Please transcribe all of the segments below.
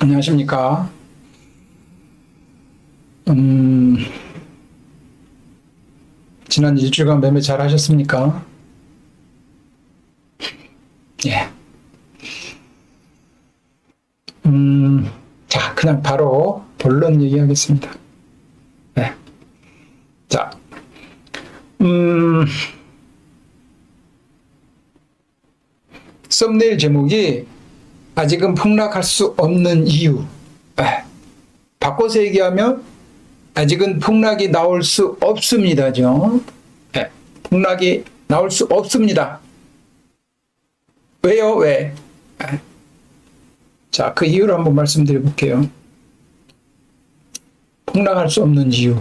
안녕하십니까. 음, 지난 일주일간 매매 잘 하셨습니까? 예. 음, 자, 그냥 바로 본론 얘기하겠습니다. 네. 자, 음, 썸네일 제목이 아직은 폭락할 수 없는 이유. 에, 바꿔서 얘기하면 아직은 폭락이 나올 수 없습니다죠. 에, 폭락이 나올 수 없습니다. 왜요? 왜? 에. 자, 그 이유를 한번 말씀드려 볼게요. 폭락할 수 없는 이유.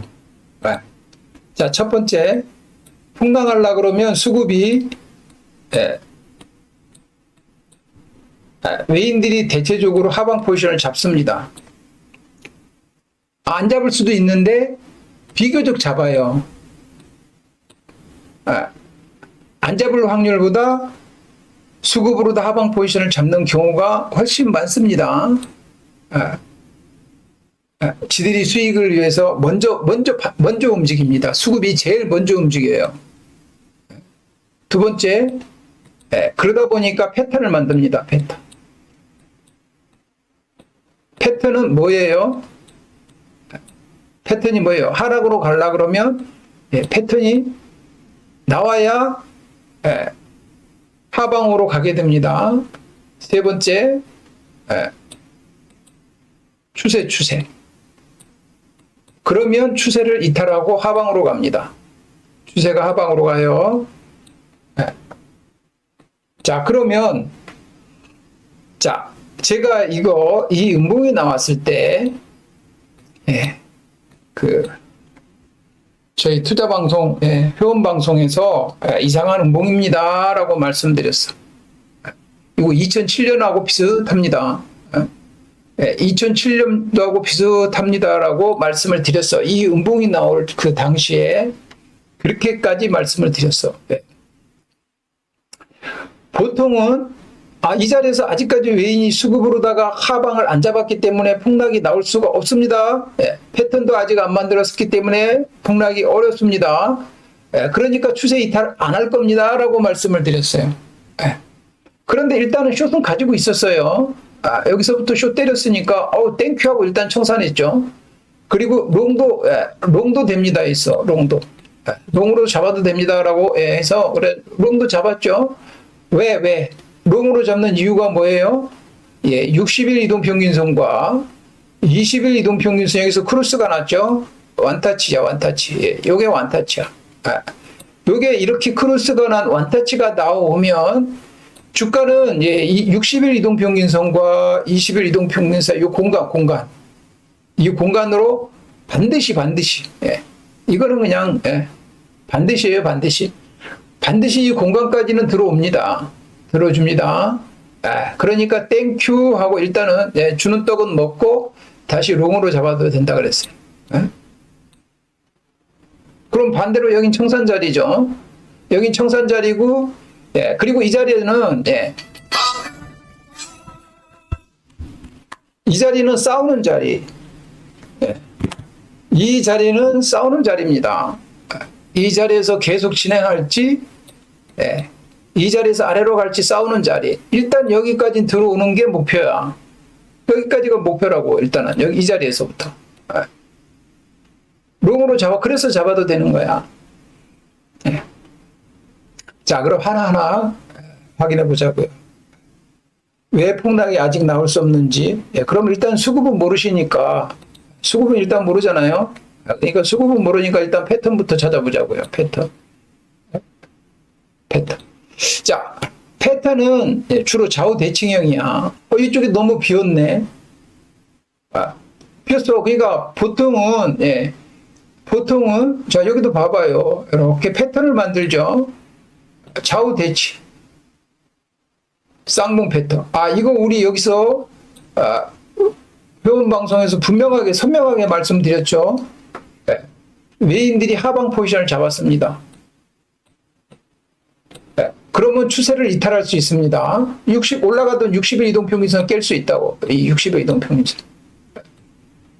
에. 자, 첫 번째, 폭락하려 그러면 수급이 에, 아, 외인들이 대체적으로 하방 포지션을 잡습니다. 안 잡을 수도 있는데 비교적 잡아요. 아, 안 잡을 확률보다 수급으로도 하방 포지션을 잡는 경우가 훨씬 많습니다. 아, 아, 지들이 수익을 위해서 먼저 먼저 바- 먼저 움직입니다. 수급이 제일 먼저 움직여요. 두 번째, 예, 그러다 보니까 패턴을 만듭니다. 패턴. 패턴은 뭐예요? 패턴이 뭐예요? 하락으로 가려 그러면 예, 패턴이 나와야 예, 하방으로 가게 됩니다. 세 번째 예, 추세 추세. 그러면 추세를 이탈하고 하방으로 갑니다. 추세가 하방으로 가요. 예. 자 그러면 자 제가 이거 이 음봉이 나왔을 때, 예, 그 저희 투자 방송 예, 회원 방송에서 예, 이상한 음봉입니다라고 말씀드렸어. 이거 2007년하고 비슷합니다. 예, 2007년도하고 비슷합니다라고 말씀을 드렸어. 이 음봉이 나올 그 당시에 그렇게까지 말씀을 드렸어. 예. 보통은 아, 이 자리에서 아직까지 외인이 수급으로다가 하방을 안 잡았기 때문에 폭락이 나올 수가 없습니다. 예, 패턴도 아직 안 만들었기 때문에 폭락이 어렵습니다. 예, 그러니까 추세 이탈 안 할 겁니다. 라고 말씀을 드렸어요. 예. 그런데 일단은 숏은 가지고 있었어요. 아, 여기서부터 숏 때렸으니까, 어우, 땡큐 하고 일단 청산했죠. 그리고 롱도, 예, 롱도 됩니다. 있어, 롱도. 예, 롱으로 잡아도 됩니다라고 예, 해서, 그래, 롱도 잡았죠. 왜, 왜? 롱으로 잡는 이유가 뭐예요? 예, 60일 이동 평균선과 20일 이동 평균선 여기서 크로스가 났죠? 완타치야, 완타치. 예, 요게 완타치야. 아, 요게 이렇게 크로스가 난 완타치가 나오면 주가는 예, 이 60일 이동 평균선과 20일 이동 평균선 요 공간, 공간. 이 공간으로 반드시 반드시 예. 이거는 그냥 예, 반드시예요, 반드시. 반드시 이 공간까지는 들어옵니다. 들어줍니다. 아, 그러니까 땡큐 하고 일단은 예, 주는 떡은 먹고 다시 롱으로 잡아도 된다 그랬어요. 예? 그럼 반대로 여긴 청산 자리죠. 여긴 청산 자리고 예, 그리고 이 자리에는 예, 이 자리는 싸우는 자리. 예. 이 자리는 싸우는 자리입니다. 이 자리에서 계속 진행할지 예. 이 자리에서 아래로 갈지 싸우는 자리. 일단 여기까지 들어오는 게 목표야. 여기까지가 목표라고 일단은 여기 이 자리에서부터. 예. 롱으로 잡아 그래서 잡아도 되는 거야. 예. 자 그럼 하나하나 확인해 보자고요. 왜 폭락이 아직 나올 수 없는지. 예, 그럼 일단 수급은 모르시니까 수급은 일단 모르잖아요. 그러니까 수급은 모르니까 일단 패턴부터 찾아보자고요. 패턴. 패턴. 자, 패턴은 예, 주로 좌우 대칭형이야. 어, 이쪽이 너무 비었네. 아, 비었어. 그러니까 보통은, 예, 보통은, 자, 여기도 봐봐요. 이렇게 패턴을 만들죠. 좌우 대칭. 쌍봉 패턴. 아, 이거 우리 여기서, 아, 회원 방송에서 분명하게, 선명하게 말씀드렸죠. 예, 외인들이 하방 포지션을 잡았습니다. 그러면 추세를 이탈할 수 있습니다. 60 올라가던 60일 이동 평균선 깰 수 있다고. 이 60일 이동 평균선.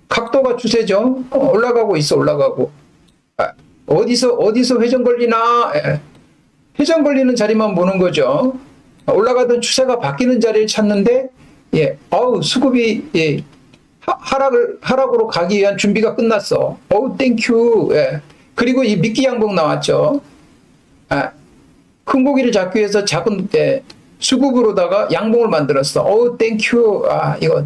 각도가 추세죠. 어, 올라가고 있어 올라가고. 아, 어디서 어디서 회전 걸리나? 예. 회전 걸리는 자리만 보는 거죠. 올라가던 추세가 바뀌는 자리를 찾는데 예, 어우 수급이 예, 하- 하락을 하락으로 가기 위한 준비가 끝났어. 어우 땡큐. 예. 그리고 이 미끼 양봉 나왔죠. 아, 큰 고기를 잡기 위해서 작은 예, 수급으로다가 양봉을 만들었어. 어우 땡큐. 아 이거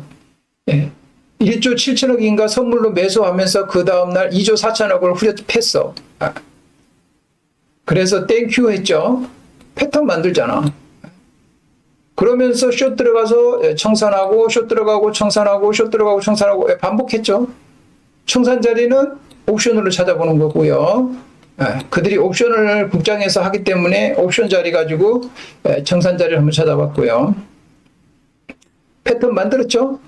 예. 1조 7천억인가 선물로 매수하면서 그 다음날 2조 4천억을 후려 팼어. 아. 그래서 땡큐 했죠. 패턴 만들잖아. 그러면서 쇼 들어가서 예, 청산하고 쇼 들어가고 청산하고 쇼 들어가고 청산하고 예, 반복했죠. 청산 자리는 옵션으로 찾아보는 거고요. 예, 그들이 옵션을 국장에서 하기 때문에 옵션 자리 가지고 예, 청산 자리를 한번 찾아봤고요. 패턴 만들었죠.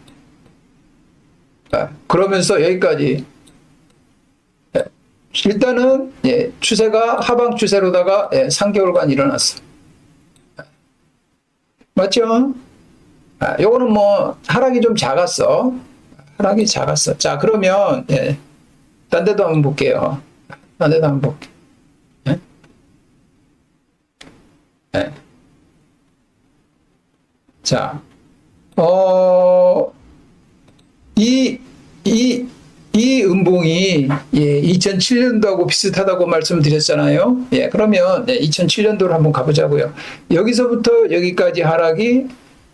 예, 그러면서 여기까지 예, 일단은 예, 추세가 하방 추세로다가 예, 3개월간 일어났어. 맞죠? 아, 요거는 뭐 하락이 좀 작았어. 하락이 작았어. 자, 그러면 예. 딴 데도 한번 볼게요. 딴 데도 한번 볼게. 예? 예. 자, 어, 이, 이, 이 음봉이 예, 2007년도하고 비슷하다고 말씀드렸잖아요. 예, 그러면 예, 2007년도로 한번 가보자고요. 여기서부터 여기까지 하락이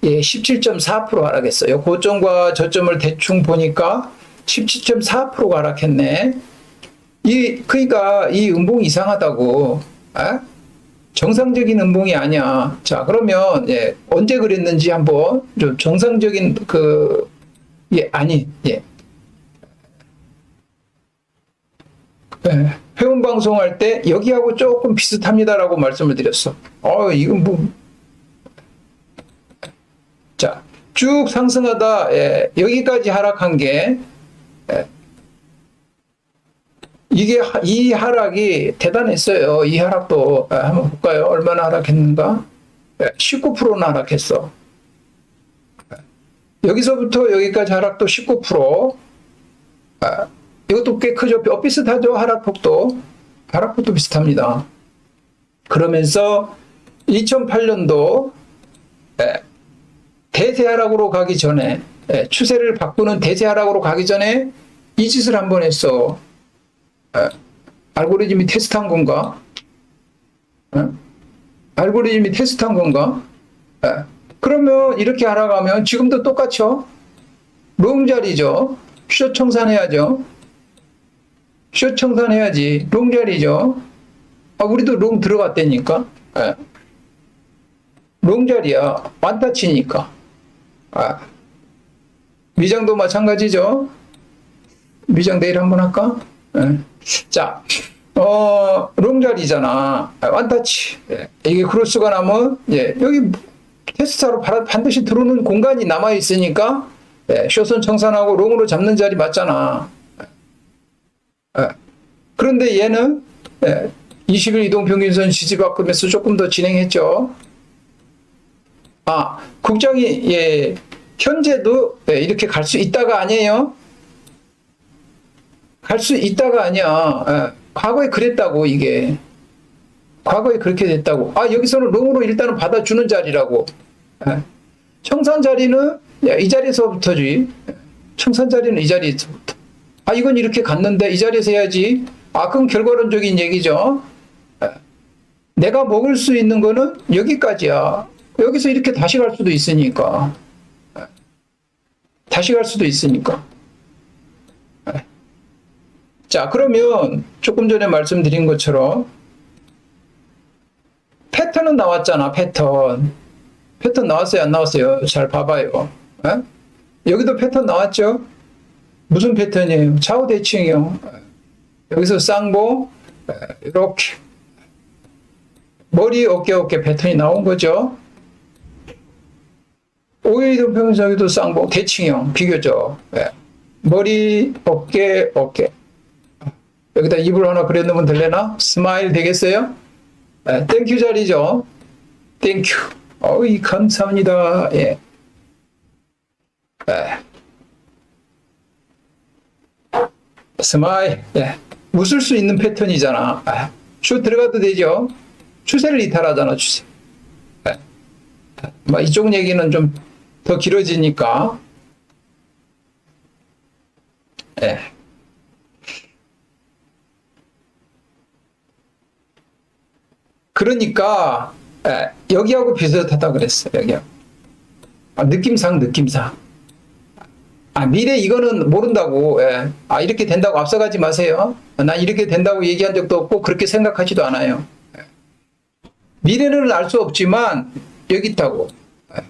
예, 17.4% 하락했어요. 고점과 저점을 대충 보니까 17.4%가 하락했네. 이 그러니까 이 음봉 이상하다고. 아? 정상적인 음봉이 아니야. 자, 그러면 예, 언제 그랬는지 한번 좀 정상적인 그 예, 아니, 예. 예, 회원 방송할 때 여기하고 조금 비슷합니다라고 말씀을 드렸어. 어, 이건 뭐 자, 쭉 상승하다 예, 여기까지 하락한 게 예, 이게 하- 이 하락이 대단했어요. 이 하락도 예, 한번 볼까요? 얼마나 하락했는가? 예, 19%나 하락했어. 예, 여기서부터 여기까지 하락도 19%. 아, 이것도 꽤 크죠. 뼈 비슷하죠. 하락폭도. 하락폭도 비슷합니다. 그러면서 2008년도 대세 하락으로 가기 전에 예, 추세를 바꾸는 대세 하락으로 가기 전에 이 짓을 한번 했어. 예, 알고리즘이 테스트한 건가? 예? 알고리즘이 테스트한 건가? 예, 그러면 이렇게 하락하면 지금도 똑같죠? 롱 자리죠. 숏 청산해야죠. 숏 청산해야지. 롱 자리죠. 아, 우리도 롱 들어갔다니까. 예. 롱 자리야. 완타치니까. 아. 미장도 마찬가지죠. 미장 내일 한번 할까? 예. 자, 어, 롱 자리잖아. 아, 완타치. 예. 이게 크로스가 나면, 예, 여기 바- 반드시 들어오는 공간이 남아 있으니까, 예, 숏은 청산하고 롱으로 잡는 자리 맞잖아. 예. 그런데 얘는 예, 20일 이동 평균선 지지 바꾸면서 조금 더 진행했죠. 아, 국장이 예, 현재도 예, 이렇게 갈 수 있다가 아니에요. 갈 수 있다가 아니야. 예, 과거에 그랬다고 이게. 과거에 그렇게 됐다고. 아, 여기서는 롱으로 일단은 받아주는 자리라고. 예. 청산 자리는 예, 이 자리에서부터지. 예, 청산 자리는 이 자리에서부터. 아, 이건 이렇게 갔는데 이 자리에서 해야지. 아, 그건 결과론적인 얘기죠. 예. 내가 먹을 수 있는 거는 여기까지야. 여기서 이렇게 다시 갈 수도 있으니까. 예. 다시 갈 수도 있으니까. 예. 자, 그러면 조금 전에 말씀드린 것처럼 패턴은 나왔잖아, 패턴. 패턴 나왔어요, 안 나왔어요? 잘 봐봐요. 예? 여기도 패턴 나왔죠? 무슨 패턴이에요? 좌우 대칭이요. 여기서 쌍보 이렇게 머리 어깨 어깨 패턴이 나온 거죠. 오일이동 평균선에도 쌍보 대칭형 비교죠. 예. 머리 어깨 어깨 여기다 입을 하나 그려놓으면 될래나? 스마일 되겠어요? 예, 땡큐 자리죠. 땡큐. 어이, 감사합니다. 예. 예. 스마일. 예. 웃을 수 있는 패턴이잖아. 아, 슛 들어가도 되죠? 추세를 이탈하잖아, 추세. 예. 뭐 이쪽 얘기는 좀 더 길어지니까. 예. 그러니까 예, 여기하고 비슷하다 그랬어 여기하고. 아, 느낌상 느낌상. 아 미래 이거는 모른다고 예. 아 이렇게 된다고 앞서가지 마세요. 난 이렇게 된다고 얘기한 적도 없고 그렇게 생각하지도 않아요. 예. 미래는 알 수 없지만 여기 있다고. 예.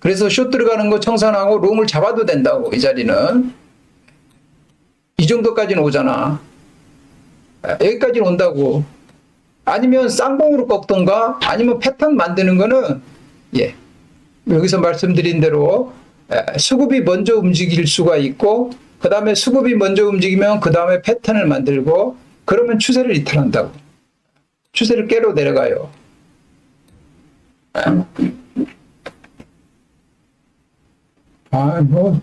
그래서 숏 들어가는 거 청산하고 롱을 잡아도 된다고 이 자리는. 이 정도까지는 오잖아. 예, 여기까지는 온다고 아니면 쌍봉으로 꺾던가 아니면 패턴 만드는 거는 예 여기서 말씀드린 대로 에, 수급이 먼저 움직일 수가 있고 그 다음에 수급이 먼저 움직이면 그 다음에 패턴을 만들고 그러면 추세를 이탈한다고 추세를 깨로 내려가요 아뭐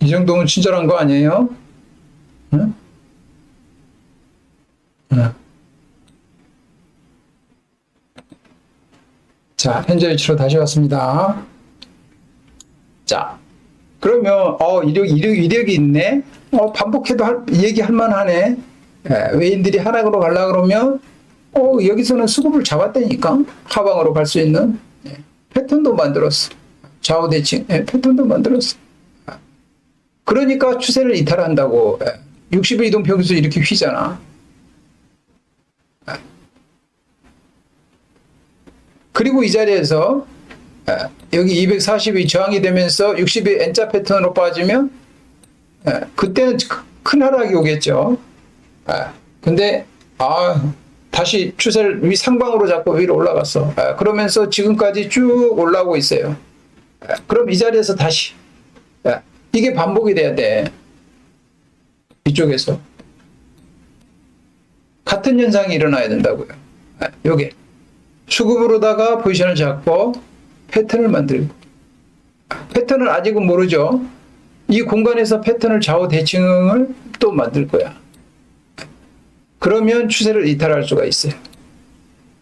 이 정도면 친절한 거 아니에요? 자, 현재 위치로 다시 왔습니다. 자, 그러면, 어, 이력, 이력, 이력이 있네? 어, 반복해도 할, 얘기할 만하네? 예, 외인들이 하락으로 가려 그러면, 어, 여기서는 수급을 잡았다니까? 하방으로 갈 수 있는. 예, 패턴도 만들었어. 좌우 대칭, 예, 패턴도 만들었어. 그러니까 추세를 이탈한다고. 예, 60일 이동 평수 이렇게 휘잖아. 그리고 이 자리에서 에, 여기 240이 저항이 되면서 60이 N자 패턴으로 빠지면 에, 그때는 크- 큰 하락이 오겠죠. 에, 근데 아 다시 추세를 위 상방으로 잡고 위로 올라갔어. 에, 그러면서 지금까지 쭉 올라오고 있어요. 에, 그럼 이 자리에서 다시 에, 이게 반복이 돼야 돼. 이쪽에서 같은 현상이 일어나야 된다고요. 에, 요게. 수급으로다가 포지션을 잡고 패턴을 만들고 패턴을 아직은 모르죠. 이 공간에서 패턴을 좌우 대칭을 또 만들 거야. 그러면 추세를 이탈할 수가 있어요.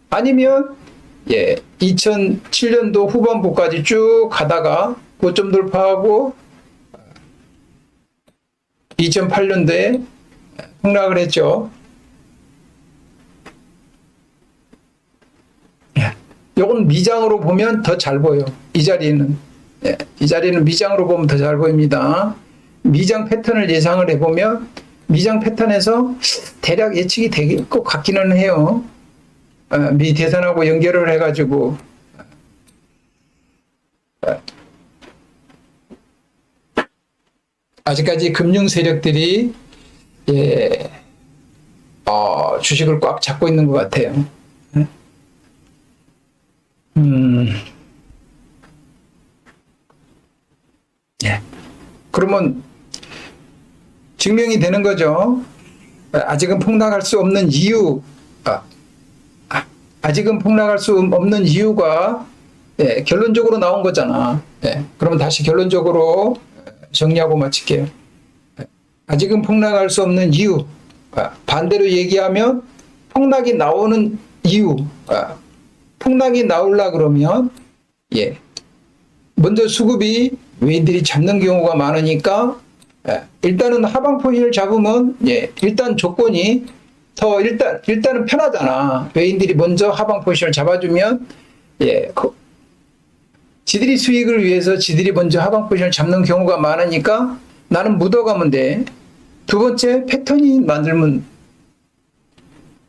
아니면 예, 2007년도 후반부까지 쭉 가다가 고점 돌파하고 2008년도에 폭락을 했죠. 요건 미장으로 보면 더 잘 보여. 이 자리는. 예, 이 자리는 미장으로 보면 더 잘 보입니다. 미장 패턴을 예상을 해보면 미장 패턴에서 대략 예측이 될 것 같기는 해요. 어, 미 대선하고 연결을 해가지고 어, 아직까지 금융 세력들이 예, 어, 주식을 꽉 잡고 있는 것 같아요. 음. 예. 그러면 증명이 되는 거죠. 아직은 폭락할 수 없는 이유, 아, 아, 아직은 폭락할 수 없는 이유가 예, 결론적으로 나온 거잖아. 예, 그러면 다시 결론적으로 정리하고 마칠게요. 예, 아직은 폭락할 수 없는 이유, 아, 반대로 얘기하면 폭락이 나오는 이유, 아, 폭락이 나올라 그러면 예. 먼저 수급이 외인들이 잡는 경우가 많으니까 예, 일단은 하방 포인을 잡으면 예. 일단 조건이 더 일단 일단은 편하잖아. 외인들이 먼저 하방 포지션을 잡아주면 예. 그, 지들이 수익을 위해서 지들이 먼저 하방 포지션을 잡는 경우가 많으니까 나는 묻어가면 돼 두 번째 패턴이 만들면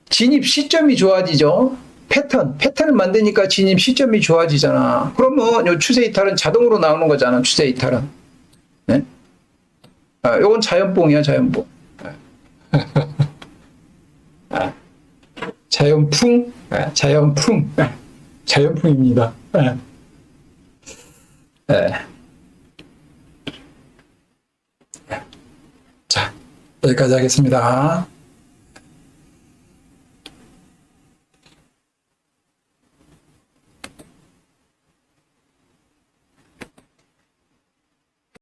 진입 시점이 좋아지죠. 패턴, 패턴을 만드니까 진입 시점이 좋아지잖아. 그러면 요 추세 이탈은 자동으로 나오는 거잖아. 추세 이탈은. 네? 아, 요건 자연뽕이야, 자연뽕. 아, 자연풍, 아, 자연풍, 아, 자연풍입니다. 아. 네. 자, 여기까지 하겠습니다.